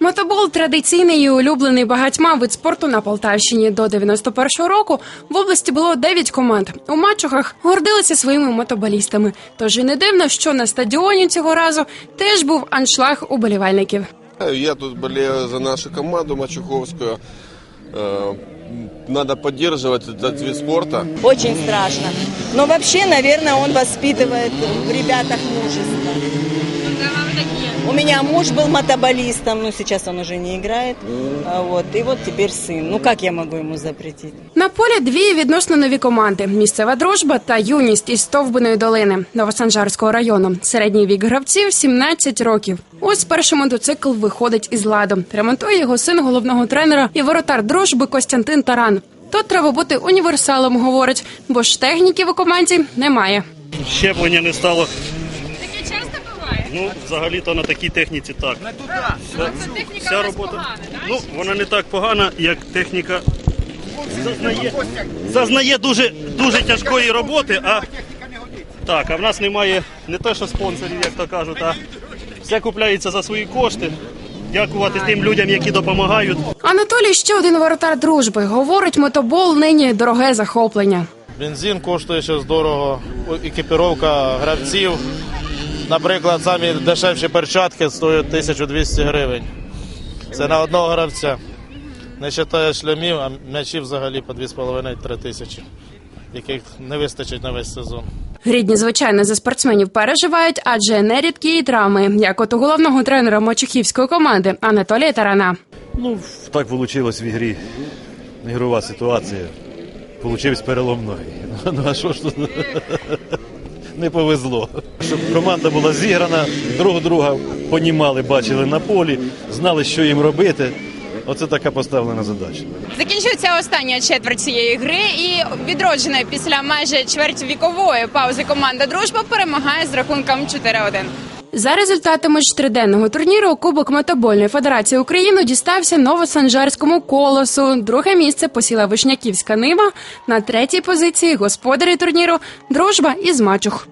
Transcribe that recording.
Мотобол традиційний і улюблений багатьма вид спорту на Полтавщині. До 91-го року в області було 9 команд. У матчухах гордилися своїми мотоболістами. Тож і не дивно, що на стадіоні цього разу теж був аншлаг уболівальників. Я тут болею за нашу команду Мачуховскую. Э, Надо поддерживать этот вид спорта. Очень страшно. Но вообще, наверное, он воспитывает в ребятах мужество. У меня муж был мотоболистом, но сейчас он уже не играет. А Вот, и вот теперь сын. Ну как я могу ему запретить? На полі дві відносно нові команди: місцева дружба та юність із Стовбиної долини Новосанжарського району. Середній вік гравців 17 років. Ось перший мотоцикл виходить із ладу. Ремонтує його син головного тренера і воротар дружби Костянтин Таран. Тут треба бути універсалом, говорить, бо ж техніки в команді немає. щеплення не стало. Ну, взагалі-то на такій техніці так. Вся, вся робота. Ну, вона не так погана, як техніка зазнає, зазнає дуже, дуже тяжкої роботи, а так, а в нас немає не те, що спонсорів, як то кажуть, а все купляється за свої кошти. Дякувати тим людям, які допомагають. Анатолій ще один воротар дружби. Говорить, мотобол нині дороге захоплення. Бензин коштує щось дорого, екіпіровка гравців. Наприклад, самі дешевші перчатки стоять 1200 гривень. Це на одного гравця. Не вважає шлемів, а м'ячів взагалі по 2,5-3 тисячі, яких не вистачить на весь сезон. Рідні, звичайно, за спортсменів переживають, адже нерідкі і травми, як от у головного тренера мочухівської команди Анатолія Тарана. Ну, так вийшло в ігрі. Ігрова ситуація. Получився перелом ноги. Ну а що ж тут? Не повезло. Щоб команда була зіграна, друг друга понімали, бачили на полі, знали, що їм робити. Оце така поставлена задача. Закінчується остання четверть цієї гри, і відроджена після майже чвертьвікової паузи команда Дружба перемагає з рахунком 4-1. За результатами ж триденного турніру Кубок мотобольної федерації України дістався Новосанжарському колосу. Друге місце посіла Вишняківська Нива. На третій позиції господарі турніру Дружба із Мачух.